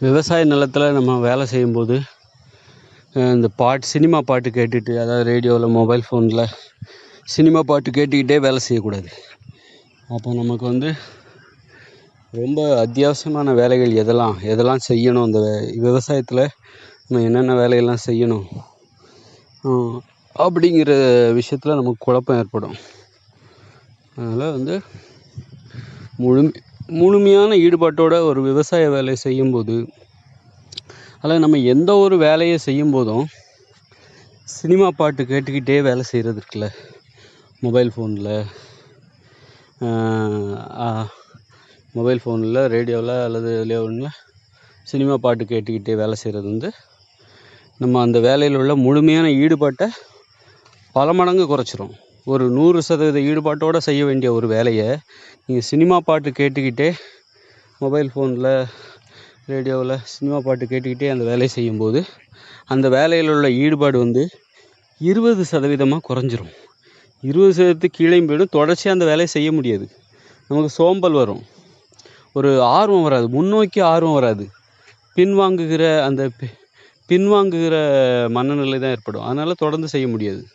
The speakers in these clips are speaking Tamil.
விவசாய நிலத்தில் நம்ம வேலை செய்யும்போது இந்த பாட்டு சினிமா பாட்டு கேட்டுட்டு அதாவது ரேடியோவில் மொபைல் ஃபோனில் சினிமா பாட்டு கேட்டுக்கிட்டே வேலை செய்யக்கூடாது. அப்போ நமக்கு வந்து ரொம்ப அத்தியாவசியமான வேலைகள் எதெல்லாம் எதெல்லாம் செய்யணும்? அந்த விவசாயத்தில் நம்ம என்னென்ன வேலையெல்லாம் செய்யணும்? அப்படிங்கிற விஷயத்தில் நமக்கு குழப்பம் ஏற்படும். அதனால் வந்து முழு முழுமையான ஈடுபாட்டோட ஒரு விவசாய வேலை செய்யும்போது அதில் நம்ம எந்த ஒரு வேலையை செய்யும்போதும் சினிமா பாட்டு கேட்டுக்கிட்டே வேலை செய்கிறது இருக்குல்ல. மொபைல் ஃபோனில் மொபைல் ஃபோனில் ரேடியோவில் அல்லது இதுலையோ ஒன்றில் சினிமா பாட்டு கேட்டுக்கிட்டே வேலை செய்கிறது வந்து நம்ம அந்த வேலையில் உள்ள முழுமையான ஈடுபாட்டை பல மடங்கு குறைச்சிரும். ஒரு நூறு சதவீத ஈடுபாட்டோடு செய்ய வேண்டிய ஒரு வேலையை நீங்கள் சினிமா பாட்டு கேட்டுக்கிட்டே மொபைல் ஃபோனில் ரேடியோவில் சினிமா பாட்டு கேட்டுக்கிட்டே அந்த வேலையை செய்யும்போது அந்த வேலையில் உள்ள ஈடுபாடு வந்து இருபது சதவீதமாக குறைஞ்சிரும். இருபது சதவீதத்துக்கு கீழேயும் போயிடும். தொடர்ச்சியாக அந்த வேலையை செய்ய முடியாது. நமக்கு சோம்பல் வரும். ஒரு ஆர்வம் வராது. முன்னோக்கி ஆர்வம் வராது. பின்வாங்குகிற அந்த பி- பின்வாங்குகிற மனநிலை தான் ஏற்படும். அதனால் தொடர்ந்து செய்ய முடியாது.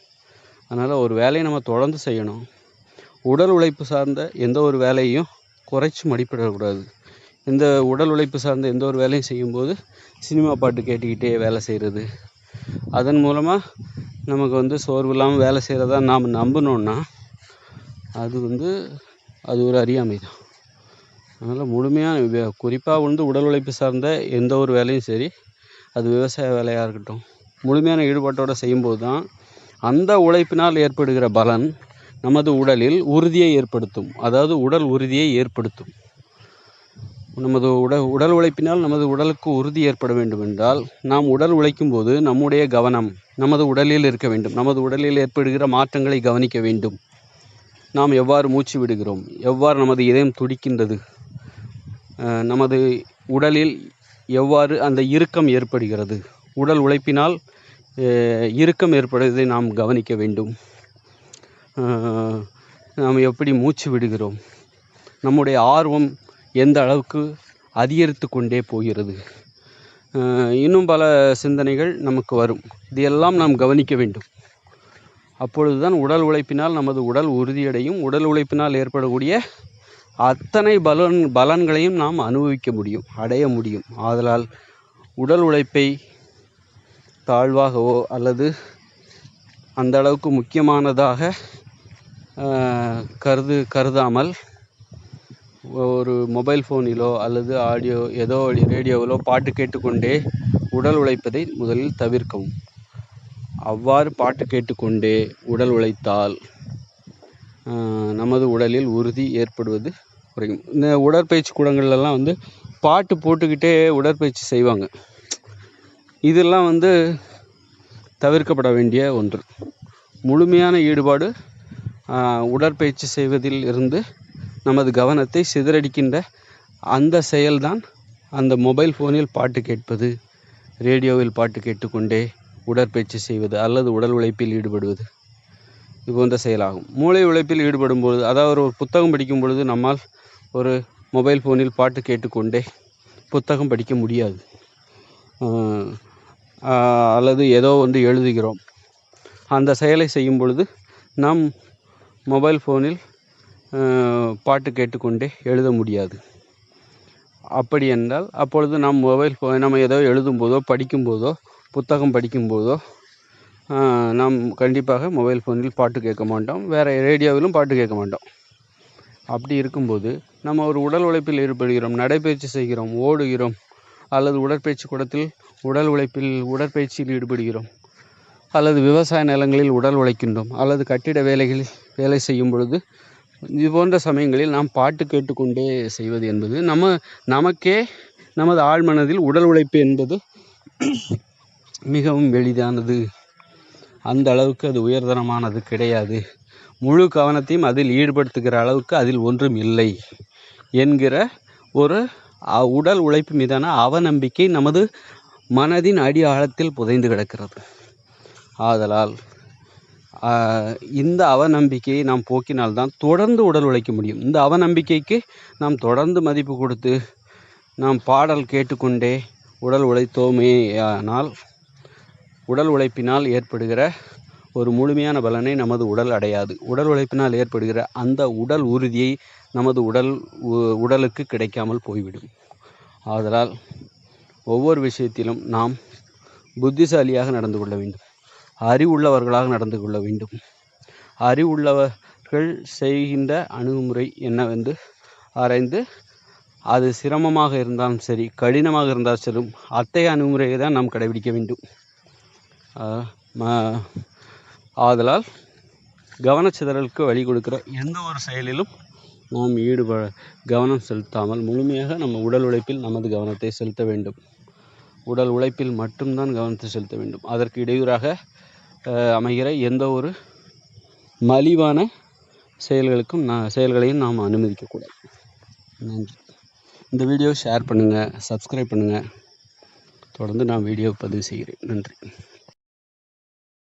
அதனால் ஒரு வேலையை நம்ம தொடர்ந்து செய்யணும். உடல் உழைப்பு சார்ந்த எந்த ஒரு வேலையையும் குறைச்சி மதிப்பிடக்கூடாது. இந்த உடல் உழைப்பு சார்ந்த எந்த ஒரு வேலையும் செய்யும்போது சினிமா பாட்டு கேட்டுக்கிட்டே வேலை செய்கிறது அதன் மூலமாக நமக்கு வந்து சோர்வு இல்லாமல் வேலை செய்கிறதா நாம் நம்பினோன்னா அது வந்து அது ஒரு அறியாமை தான் அதனால் முழுமையாக குறிப்பாக வந்து உடல் உழைப்பு சார்ந்த எந்த ஒரு வேலையும் சரி அது விவசாய வேலையாக இருக்கட்டும். முழுமையான ஈடுபாட்டோடு செய்யும்போது தான் அந்த உழைப்பினால் ஏற்படுகிற பலன் நமது உடலில் உறுதியை ஏற்படுத்தும். அதாவது உடல் உறுதியை ஏற்படுத்தும். நமது உடல் உடல் உழைப்பினால் நமது உடலுக்கு உறுதி ஏற்பட வேண்டும் என்றால் நாம் உடல் உழைக்கும் போது நம்முடைய கவனம் நமது உடலில் இருக்க வேண்டும். நமது உடலில் ஏற்படுகிற மாற்றங்களை கவனிக்க வேண்டும். நாம் எவ்வாறு மூச்சு விடுகிறோம்? எவ்வாறு நமது இதயம் துடிக்கின்றது? நமது உடலில் எவ்வாறு அந்த இறுக்கம் ஏற்படுகிறது? உடல் உழைப்பினால் இறுக்கம் ஏற்படுவதை நாம் கவனிக்க வேண்டும். நாம் எப்படி மூச்சு விடுகிறோம்? நம்முடைய ஆர்வம் எந்த அளவுக்கு அதிகரித்து கொண்டே போகிறது? இன்னும் பல சிந்தனைகள் நமக்கு வரும். இதையெல்லாம் நாம் கவனிக்க வேண்டும். அப்பொழுதுதான் உடல் உழைப்பினால் நமது உடல் உறுதியடையும். உடல் உழைப்பினால் ஏற்படக்கூடிய அத்தனை பலன் பலன்களையும் நாம் அனுபவிக்க முடியும் அடைய முடியும். ஆதலால் உடல் உழைப்பை தாழ்வாகவோ அல்லது அந்த அளவுக்கு முக்கியமானதாக கருது கருதாமல் ஒரு மொபைல் ஃபோனிலோ அல்லது ஆடியோ ஏதோ ரேடியோவிலோ பாட்டு கேட்டுக்கொண்டே உடல் உழைப்பதை முதலில் தவிர்க்கவும். அவ்வாறு பாட்டு கேட்டுக்கொண்டே உடல் உழைத்தால் நமது உடலில் உறுதி ஏற்படுவது குறையும். இந்த உடற்பயிற்சி கூடங்கள்லாம் வந்து பாட்டு போட்டுக்கிட்டே உடற்பயிற்சி செய்வாங்க. இதெல்லாம் வந்து தவிர்க்கப்பட வேண்டிய ஒன்று. முழுமையான ஈடுபாடு உடற்பயிற்சி செய்வதில் இருந்து நமது கவனத்தை சிதறடிக்கின்ற அந்த செயல்தான் அந்த மொபைல் ஃபோனில் பாட்டு கேட்பது ரேடியோவில் பாட்டு கேட்டுக்கொண்டே உடற்பயிற்சி செய்வது அல்லது உடல் உழைப்பில் ஈடுபடுவது. இது போன்ற செயலாகும். மூளை உழைப்பில் ஈடுபடும் பொழுது அதாவது ஒரு புத்தகம் படிக்கும் பொழுது நம்மால் ஒரு மொபைல் ஃபோனில் பாட்டு கேட்டுக்கொண்டே புத்தகம் படிக்க முடியாது. அல்லது ஏதோ ஒன்று எழுதுகிறோம். அந்த செயலை செய்யும் பொழுது நாம் மொபைல் ஃபோனில் பாட்டு கேட்டுக்கொண்டே எழுத முடியாது. அப்படி என்றால் அப்பொழுது நாம் மொபைல் ஃபோன் நம்ம ஏதோ எழுதும்போதோ படிக்கும்போதோ புத்தகம் படிக்கும்போதோ நாம் கண்டிப்பாக மொபைல் ஃபோனில் பாட்டு கேட்க மாட்டோம். வேறு ரேடியோவிலும் பாட்டு கேட்க மாட்டோம். அப்படி இருக்கும்போது நம்ம ஒரு உடல் உழைப்பில் ஈடுபடுகிறோம் நடைப்பயிற்சி செய்கிறோம் ஓடுகிறோம் அல்லது உடற்பயிற்சி கூடத்தில் உடல் உழைப்பில் உடற்பயிற்சியில் ஈடுபடுகிறோம். அல்லது விவசாய நிலங்களில் உடல் உழைக்கின்றோம். அல்லது கட்டிட வேலைகளில் வேலை செய்யும் பொழுது இது போன்ற சமயங்களில் நாம் பாட்டு கேட்டுக்கொண்டே செய்வது என்பது நம்ம நமக்கே நமது ஆழ்மனதில் உடல் உழைப்பு என்பது மிகவும் எளிதானது. அந்த அளவுக்கு அது உயர்தரமானது கிடையாது. முழு கவனத்தையும் அதில் ஈடுபடுத்துகிற அளவுக்கு அதில் ஒன்றும் இல்லை என்கிற ஒரு உடல் உழைப்பு மீதான அவநம்பிக்கை நமது மனதின் அடி ஆழத்தில் புதைந்து கிடக்கிறது. ஆதலால் இந்த அவநம்பிக்கையை நாம் போக்கினால்தான் தொடர்ந்து உடல் உழைக்க முடியும். இந்த அவநம்பிக்கைக்கு நாம் தொடர்ந்து மதிப்பு கொடுத்து நாம் பாடல் கேட்டுக்கொண்டே உடல் உழைத்தோமேயானால் உடல் உழைப்பினால் ஏற்படுகிற ஒரு முழுமையான பலனை நமது உடல் அடையாது. உடல் உழைப்பினால் ஏற்படுகிற அந்த உடல் உறுதியை நமது உடல் உ- உடலுக்கு கிடைக்காமல் போய்விடும். ஆதலால் ஒவ்வொரு விஷயத்திலும் நாம் புத்திசாலியாக நடந்து கொள்ள வேண்டும். அறிவுள்ளவர்களாக நடந்து கொள்ள வேண்டும். அறிவுள்ளவர்கள் செய்கின்ற அணுகுமுறை என்னவென்று ஆராய்ந்து அது சிரமமாக இருந்தாலும் சரி கடினமாக இருந்தாலும் சரி அத்தகைய அணுகுமுறையை தான் நாம் கடைபிடிக்க வேண்டும். ஆதலால் கவனச்சிதறலுக்கு வழி கொடுக்கிற எந்த ஒரு செயலிலும் நாம் ஈடுபட கவனம் செலுத்தாமல் முழுமையாக நம்ம உடல் உழைப்பில் நமது கவனத்தை செலுத்த வேண்டும். உடல் உழைப்பில் மட்டும்தான் கவனத்தை செலுத்த வேண்டும். அதற்கு இடையூறாக அமைகிற எந்த ஒரு மலிவான செயல்களுக்கும் நான் செயல்களையும் நாம் அனுமதிக்கக்கூடாது. நன்றி. இந்த வீடியோ ஷேர் பண்ணுங்கள் சப்ஸ்கிரைப் பண்ணுங்கள் தொடர்ந்து நான் வீடியோ பதிவு செய்கிறேன். நன்றி.